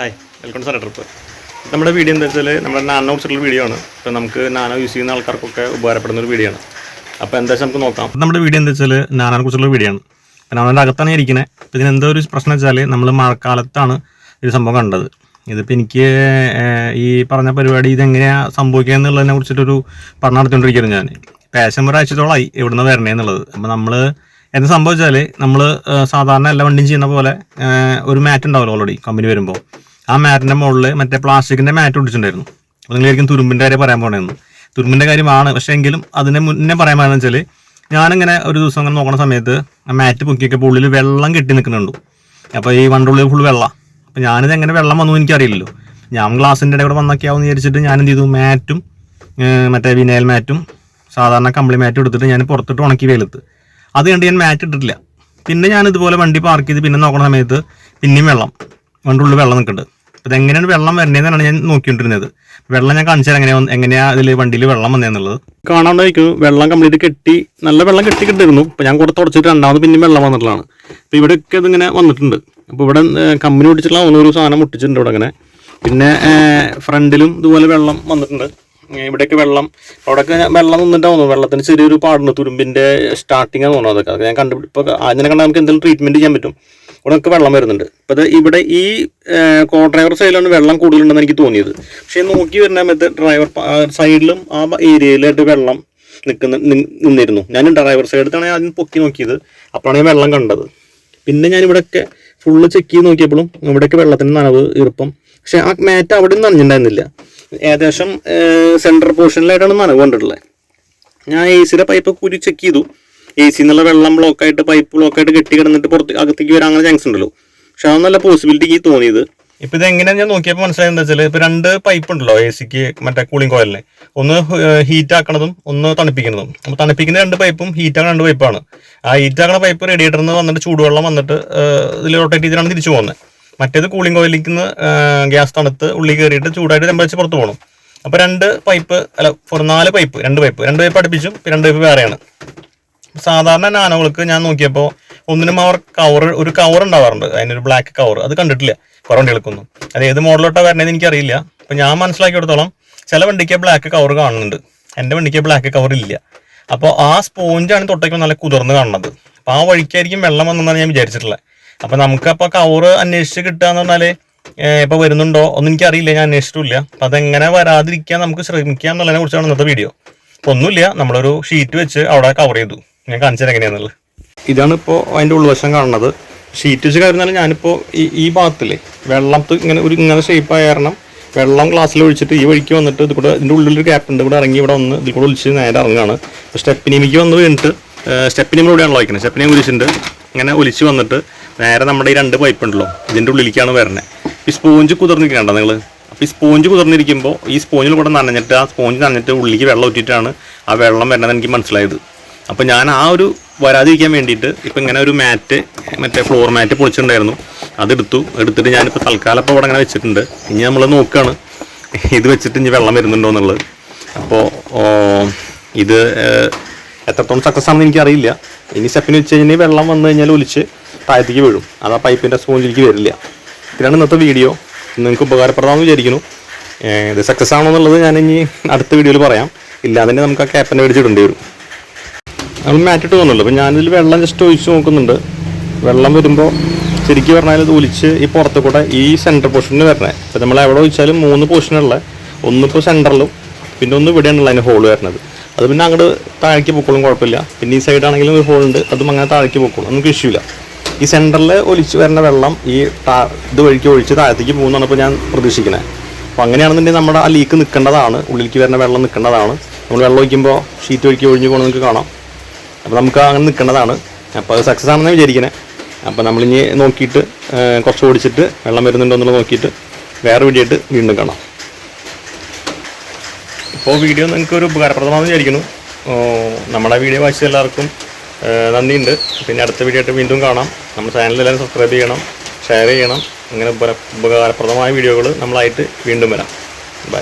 Hi welcome സറ trip. നമ്മുടെ video എന്താ വെച്ചാൽ നമ്മുടെ നാനോ കുറിച്ചുള്ള വീഡിയോ ആണ്. ഇപ്പോൾ നമുക്ക് നാനോ യൂസ് ചെയ്യുന്ന ആൾക്കാർക്കൊക്കെ ഉപകാരപ്പെടുന്ന ഒരു വീഡിയോ ആണ്. അപ്പോൾ എന്താ വെച്ചാൽ നമുക്ക് നോക്കാം. നമ്മുടെ വീഡിയോ എന്താ വെച്ചാൽ നാനോനെ കുറിച്ചുള്ള വീഡിയോ ആണ്. അപ്പോൾ നാനോന്റെ അകത്താണ് ഇരിക്കുന്നത് അപ്പോൾ ഇതിന് എന്തോ ഒരു പ്രശ്നം വെച്ചാൽ നമ്മൾ മഴക്കാലത്താണ് ഇത് സംഭവം കണ്ടത്. ഇതിപ്പോൾ എനിക്ക് ഈ പറഞ്ഞ പരിപാടി ഇതെങ്ങനെയാണ് സംഭവിക്കുക എന്നുള്ളതിനെ കുറിച്ചിട്ടൊരു പഠനം നടത്തിക്കൊണ്ടിരിക്കുന്നു ഞാൻ പാഷൻ ഒരാഴ്ചത്തോളമായി എവിടുന്ന് വരണേ എന്നുള്ളത്. അപ്പോൾ നമ്മൾ എന്താ സംഭവിച്ചാൽ നമ്മൾ സാധാരണ എല്ലാ വണ്ടിയും ചെയ്യുന്ന പോലെ ഒരു മാറ്റ് ഉണ്ടാവുമല്ലോ ഓൾറെഡി കമ്പനി വരുമ്പോൾ ആ മാറ്റിന്റെ മുകളിൽ മറ്റേ പ്ലാസ്റ്റിക്കിന്റെ മാറ്റ് പിടിച്ചിട്ടുണ്ടായിരുന്നു അപ്പോൾ നിങ്ങളായിരിക്കും തുരുമ്പിന്റെ കാര്യം പറയാൻ പോണെന്ന്. തുരുമ്പിന്റെ കാര്യമാണ്. പക്ഷേ എങ്കിലും അതിനെ മുന്നേ പറയാൻ പറയുന്നത് വെച്ചാൽ ഞാനിങ്ങനെ ഒരു ദിവസം അങ്ങനെ നോക്കുന്ന സമയത്ത് ആ മാറ്റ് പൊക്കിയൊക്കെ ഉള്ളിൽ വെള്ളം കെട്ടി നിൽക്കുന്നുണ്ട് അപ്പോൾ ഈ വണ്ടുള്ളിൽ ഫുൾ വെള്ളം. അപ്പോൾ ഞാനിത് എങ്ങനെ വെള്ളം വന്നു എനിക്കറിയില്ലല്ലോ. ഞാൻ ഗ്ലാസിന്റെ ഇടയിൽ കൂടെ വന്നൊക്കെയാവും വിചാരിച്ചിട്ട് ഞാൻ എന്ത് ചെയ്തു? മാറ്റും മറ്റേ വിനയൽ മാറ്റും സാധാരണ കമ്പിളി മാറ്റും എടുത്തിട്ട് ഞാൻ പുറത്തിട്ട് ഉണക്കി വെയിലത്ത്. അത് കണ്ട് ഞാൻ മാറ്റ് ഇട്ടിട്ടില്ല. പിന്നെ ഞാൻ ഇതുപോലെ വണ്ടി പാർക്ക് ചെയ്ത് പിന്നെ നോക്കുന്ന സമയത്ത് പിന്നെയും വെള്ളം. വണ്ടുള്ളിൽ വെള്ളം നിൽക്കുന്നുണ്ട്. അപ്പോൾ എങ്ങനെയാണ് വെള്ളം വരണേന്നാണ് ഞാൻ നോക്കിക്കൊണ്ടിരുന്നത്. വെള്ളം ഞാൻ കാണിച്ചാൽ എങ്ങനെയാ എങ്ങനെയാ ഇതിൽ വണ്ടിയിൽ വെള്ളം വന്നതെന്നുള്ളത് കാണാണ്ടായിരിക്കും. വെള്ളം കംപ്ലീറ്റ് കെട്ടി നല്ല വെള്ളം കെട്ടി കിട്ടിയിരുന്നു അപ്പോൾ ഞാൻ കൂടെ തുടച്ചിട്ട് രണ്ടാമത് പിന്നെ വെള്ളം വന്നിട്ടുള്ളതാണ്. അപ്പോൾ ഇവിടെയൊക്കെ ഇതിങ്ങനെ വന്നിട്ടുണ്ട്. അപ്പോൾ ഇവിടെ കമ്പനി ഒട്ടിച്ചിട്ടുള്ള ഓരോരോ സാധനം ഒട്ടിച്ചിട്ടുണ്ട് ഇവിടെ അങ്ങനെ പിന്നെ ഫ്രണ്ടിലും ഇതുപോലെ വെള്ളം വന്നിട്ടുണ്ട്. ഇവിടെയൊക്കെ വെള്ളം. അവിടെയൊക്കെ വെള്ളം നിന്നിട്ടാ തോന്നുന്നു വെള്ളത്തിന് ചെറിയൊരു പാടുണ്ട്. തുരുമ്പിന്റെ സ്റ്റാർട്ടിങ് തോന്നുന്നു അതൊക്കെ. ഞാൻ കണ്ടു ഇപ്പോൾ ആദ്യം കണ്ടാൽ നമുക്ക് എന്തെങ്കിലും ട്രീറ്റ്മെന്റ് ചെയ്യാൻ പറ്റും. ഇവിടെ നമുക്ക് വെള്ളം വരുന്നുണ്ട്. അപ്പോൾ അത് ഇവിടെ ഈ കോ ഡ്രൈവർ സൈഡിലാണ് വെള്ളം കൂടുതലുണ്ടെന്ന് എനിക്ക് തോന്നിയത്. പക്ഷേ നോക്കി വരുന്ന സമയത്ത് ഡ്രൈവർ സൈഡിലും ആ ഏരിയയിലായിട്ട് വെള്ളം നിൽക്കുന്ന നിന്നിരുന്നു. ഞാൻ ഡ്രൈവർ സൈഡിലാണ് ആദ്യം പൊക്കി നോക്കിയത്. അപ്പോഴാണ് ഞാൻ വെള്ളം കണ്ടത്. പിന്നെ ഞാൻ ഇവിടെയൊക്കെ ഫുള്ള് ചെക്ക് ചെയ്ത് നോക്കിയപ്പോഴും ഇവിടെയൊക്കെ വെള്ളത്തിന് നനവ് ഈർപ്പം. പക്ഷേ ആ മാറ്റ് അവിടെ നിന്ന് നനഞ്ഞിട്ടുണ്ടായിരുന്നില്ല. ഏകദേശം സെൻട്രൽ പോർഷനിലായിട്ടാണ് നനവ് കണ്ടിട്ടുള്ളത്. ഞാൻ എ സിയുടെ പൈപ്പ് കുരി ചെക്ക് ചെയ്തു. എ സി എന്നുള്ള വെള്ളം ബ്ലോക്കായിട്ട് പൈപ്പ് ബ്ലോക്കായിട്ട് കെട്ടി കിടന്നിട്ട് പുറത്ത് അകത്തേക്ക് വരാൻ അങ്ങനെ ചാൻസ് ഉണ്ടല്ലോ. പക്ഷെ അതൊന്നല്ല പോസിബിലിറ്റി എനിക്ക് തോന്നിയത്. ഇപ്പൊ ഇത് എങ്ങനെയാ ഞാൻ നോക്കിയപ്പോൾ മനസ്സിലായത് എന്താ വെച്ചാൽ ഇപ്പൊ രണ്ട് പൈപ്പ് ഉണ്ടല്ലോ എ സിക്ക് മറ്റേ കൂളിംഗ് കോയിലിന് ഒന്ന് ഹീറ്റ് ആക്കണതും ഒന്ന് തണുപ്പിക്കുന്നതും. അപ്പൊ തണുപ്പിക്കുന്ന രണ്ട് പൈപ്പും ഹീറ്റ് ആക്കുന്ന രണ്ട് പൈപ്പാണ് ആ ഹീറ്റ് ആക്കുന്ന പൈപ്പ് റേഡിയേറ്ററിൽ നിന്ന് വന്നിട്ട് ചൂടുവെള്ളം വന്നിട്ട് ഇതിൽ റൊട്ടേറ്റ് ചെയ്തിട്ടാണ് തിരിച്ചു പോകുന്നത് മറ്റേത് കൂളിംഗ് കോയിലേക്ക് നിന്ന് ഗ്യാസ് തണുത്ത് ഉള്ളി കയറിയിട്ട് ചൂടായിട്ട് ടെമ്പറേച്ചർ പുറത്ത് പോകണം അപ്പോൾ രണ്ട് പൈപ്പ് അല്ല ഫോർ നാല് പൈപ്പ് രണ്ട് പൈപ്പ് രണ്ട് പൈപ്പ് അടുപ്പിച്ചും രണ്ട് പൈപ്പ് വേറെയാണ്. സാധാരണ നാനോകൾക്ക് ഞാൻ നോക്കിയപ്പോൾ ഒന്നിനും അവർ കവർ ഒരു കവർ ഉണ്ടാവാറുണ്ട്. അതിനൊരു ബ്ലാക്ക് കവർ അത് കണ്ടിട്ടില്ല. കുറേ വണ്ടികൾക്കൊന്നും അത് ഏത് മോഡലോട്ടാണ് വരണതെന്ന് എനിക്കറിയില്ല. അപ്പം ഞാൻ മനസ്സിലാക്കിയെടുത്തോളം ചില വണ്ടിക്ക് ബ്ലാക്ക് കവർ കാണുന്നുണ്ട്. എന്റെ വണ്ടിക്ക് ബ്ലാക്ക് കവർ ഇല്ല. അപ്പോൾ ആ സ്പോഞ്ചാണ് തൊട്ടേക്ക് നല്ല കുതിർന്ന് കാണുന്നത്. അപ്പോൾ ആ വഴിക്കായിരിക്കും വെള്ളം വന്നെന്നാണ് ഞാൻ വിചാരിച്ചിട്ടുള്ളത്. അപ്പോൾ നമുക്കപ്പോൾ കവർ അന്വേഷിച്ച് കിട്ടുക എന്ന് പറഞ്ഞാൽ ഇപ്പോൾ വരുന്നുണ്ടോ ഒന്നും എനിക്കറിയില്ല. ഞാൻ അന്വേഷിച്ചിട്ടില്ല. അപ്പോൾ അതെങ്ങനെ വരാതിരിക്കാൻ നമുക്ക് ശ്രമിക്കാം എന്നുള്ളതിനെ കുറിച്ചാണ് ഇന്നത്തെ വീഡിയോ അപ്പോൾ ഒന്നുമില്ല. നമ്മളൊരു ഷീറ്റ് വെച്ച് അവിടെ കവർ ചെയ്തു. ഞാൻ കാണിച്ചത് എങ്ങനെയാണെന്നുള്ളത് ഇതാണ് ഇപ്പോൾ അതിന്റെ ഉൾവശം കാണുന്നത്. ഷീറ്റ് വെച്ച് കയറുന്നാലും ഞാനിപ്പോൾ ഈ ഈ ഭാഗത്തില്ലേ വെള്ളത്ത് ഇങ്ങനെ ഒരു ഇങ്ങനെ ഷേപ്പ് ആയ കാരണം വെള്ളം ഗ്ലാസ്സിൽ ഒഴിച്ചിട്ട് ഈ വഴിക്ക് വന്നിട്ട് ഇത് കൂടെ ഇതിന്റെ ഉള്ളിലൊരു ഗ്യാപ്പ് ഉണ്ട്. ഇവിടെ ഇറങ്ങി ഇവിടെ വന്ന് ഇതിൽ കൂടെ ഒളിച്ച് നേരെ ഇറങ്ങുകയാണ് അപ്പോൾ സ്റ്റെപ്പിനിമിക്ക് വന്ന് വീണിട്ട് സ്റ്റെപ്പിനിമ ഇവിടെയാണല്ലോ വയ്ക്കുന്നത് സ്റ്റെപ്പിനെ ഒലിച്ചിട്ടുണ്ട് ഇങ്ങനെ ഒലിച്ച് വന്നിട്ട് നേരെ നമ്മുടെ ഈ രണ്ട് പൈപ്പ് ഉണ്ടല്ലോ ഇതിന്റെ ഉള്ളിലേക്കാണ് വരുന്നത് ഈ സ്പോഞ്ച് കുതിർന്നിരിക്കണ്ട നിങ്ങൾ അപ്പോൾ ഈ സ്പോഞ്ച് കുതിർന്നിരിക്കുമ്പോൾ ഈ സ്പോഞ്ചിൽ കൂടെ നനഞ്ഞിട്ട് ആ സ്പോഞ്ച് നനഞ്ഞിട്ട് ഉള്ളിലേക്ക് വെള്ളം ഊറ്റിയിട്ടാണ് ആ വെള്ളം വരണതെന്ന് എനിക്ക് മനസ്സിലായത്. അപ്പോൾ ഞാൻ ആ ഒരു വരാതിരിക്കാൻ വേണ്ടിയിട്ട് ഇപ്പം ഇങ്ങനെ ഒരു മാറ്റ് മറ്റേ ഫ്ലോർ മാറ്റ് പൊളിച്ചിട്ടുണ്ടായിരുന്നു. അതെടുത്തു എടുത്തിട്ട് ഞാനിപ്പോൾ തൽക്കാലം ഇപ്പോൾ ഇവിടെ അങ്ങനെ വെച്ചിട്ടുണ്ട്. ഇനി നമ്മൾ നോക്കുകയാണ് ഇത് വെച്ചിട്ട് ഇനി വെള്ളം വരുന്നുണ്ടോ എന്നുള്ളത്. അപ്പോൾ ഇത് എത്രത്തോളം സക്സസ് ആണെന്ന് എനിക്കറിയില്ല. ഇനി സ്റ്റെപ്പിന് വെച്ച് കഴിഞ്ഞാൽ വെള്ളം വന്നു കഴിഞ്ഞാൽ ഒലിച്ച് താഴത്തേക്ക് വീഴും. അത് ആ പൈപ്പിന്റെ സ്പോഞ്ചിലേക്ക് വരില്ല. ഇതിനാണ് ഇന്നത്തെ വീഡിയോ നിങ്ങൾക്ക് ഉപകാരപ്രദമാണെന്ന് വിചാരിക്കുന്നു. ഇത് സക്സസ് ആണോ എന്നുള്ളത് ഞാൻ ഇനി അടുത്ത വീഡിയോയിൽ പറയാം. ഇല്ലാതെ തന്നെ നമുക്ക് ആ ക്യാപ്പനെ മേടിച്ചിടേണ്ടി വരും. നമ്മൾ മാറ്റിട്ട് തോന്നുന്നുള്ളൂ അപ്പം ഞാനിതിൽ വെള്ളം ജസ്റ്റ് ഒഴിച്ച് നോക്കുന്നുണ്ട്. വെള്ളം വരുമ്പോൾ ശരിക്കും പറഞ്ഞാൽ ഇത് ഒലിച്ച് ഈ പുറത്തു കൂടെ ഈ സെന്റർ പോർഷനിൽ വരണേ. അപ്പം നമ്മൾ എവിടെ ഒഴിച്ചാലും മൂന്ന് പോർഷനുള്ള ഒന്നിപ്പോൾ സെന്ററിലും പിന്നെ ഒന്ന് ഇവിടെയാണുള്ള അതിന് ഹോൾ വരുന്നത്. അത് പിന്നെ അങ്ങോട്ട് താഴേക്ക് പൊക്കോളും കുഴപ്പമില്ല. പിന്നെ ഈ സൈഡാണെങ്കിലും ഒരു ഹോളുണ്ട് അതും അങ്ങനെ താഴേക്ക് പൊക്കോളും. നമുക്ക് ഇഷ്യൂ ഇല്ല. ഈ സെന്ററിൽ ഒലിച്ച് വരുന്ന വെള്ളം ഈ താ- ഇത് വഴിക്ക് ഒഴിച്ച് താഴത്തേക്ക് പോകുന്നതാണ് ഇപ്പോൾ ഞാൻ പ്രതീക്ഷിക്കുന്നത് അപ്പോൾ അങ്ങനെയാണെന്നുണ്ടെങ്കിൽ നമ്മുടെ ആ ലീക്ക് നിൽക്കേണ്ടതാണ്. ഉള്ളിലേക്ക് വരുന്ന വെള്ളം നിൽക്കേണ്ടതാണ്. നമ്മൾ വെള്ളം ഒഴിക്കുമ്പോൾ ഷീറ്റ് ഒഴിക്കി ഒഴിഞ്ഞു പോകുന്നത് നിങ്ങൾക്ക് കാണാം. അപ്പോൾ നമുക്ക് അങ്ങനെ നിൽക്കേണ്ടതാണ്. അപ്പോൾ അത് സക്സസ് ആണെന്ന് വിചാരിക്കണേ. അപ്പോൾ നമ്മളിനി നോക്കിയിട്ട് കുറച്ച് ഓടിച്ചിട്ട് വെള്ളം വരുന്നുണ്ടോ എന്നുള്ളത് നോക്കിയിട്ട് വേറെ വീഡിയോ ആയിട്ട് വീണ്ടും കാണാം. ഇപ്പോൾ വീഡിയോ നിങ്ങൾക്ക് ഒരു ഉപകാരപ്രദമാണെന്ന് വിചാരിക്കുന്നു. നമ്മുടെ വീഡിയോ വായിച്ച എല്ലാവർക്കും നന്ദിയുണ്ട്. പിന്നെ അടുത്ത വീഡിയോ ആയിട്ട് വീണ്ടും കാണാം. നമ്മുടെ ചാനൽ എല്ലാവരും സബ്സ്ക്രൈബ് ചെയ്യണം ഷെയർ ചെയ്യണം. അങ്ങനെ ഉപകാര- ഉപകാരപ്രദമായ വീഡിയോകൾ നമ്മളായിട്ട് വീണ്ടും വരാം. ബൈ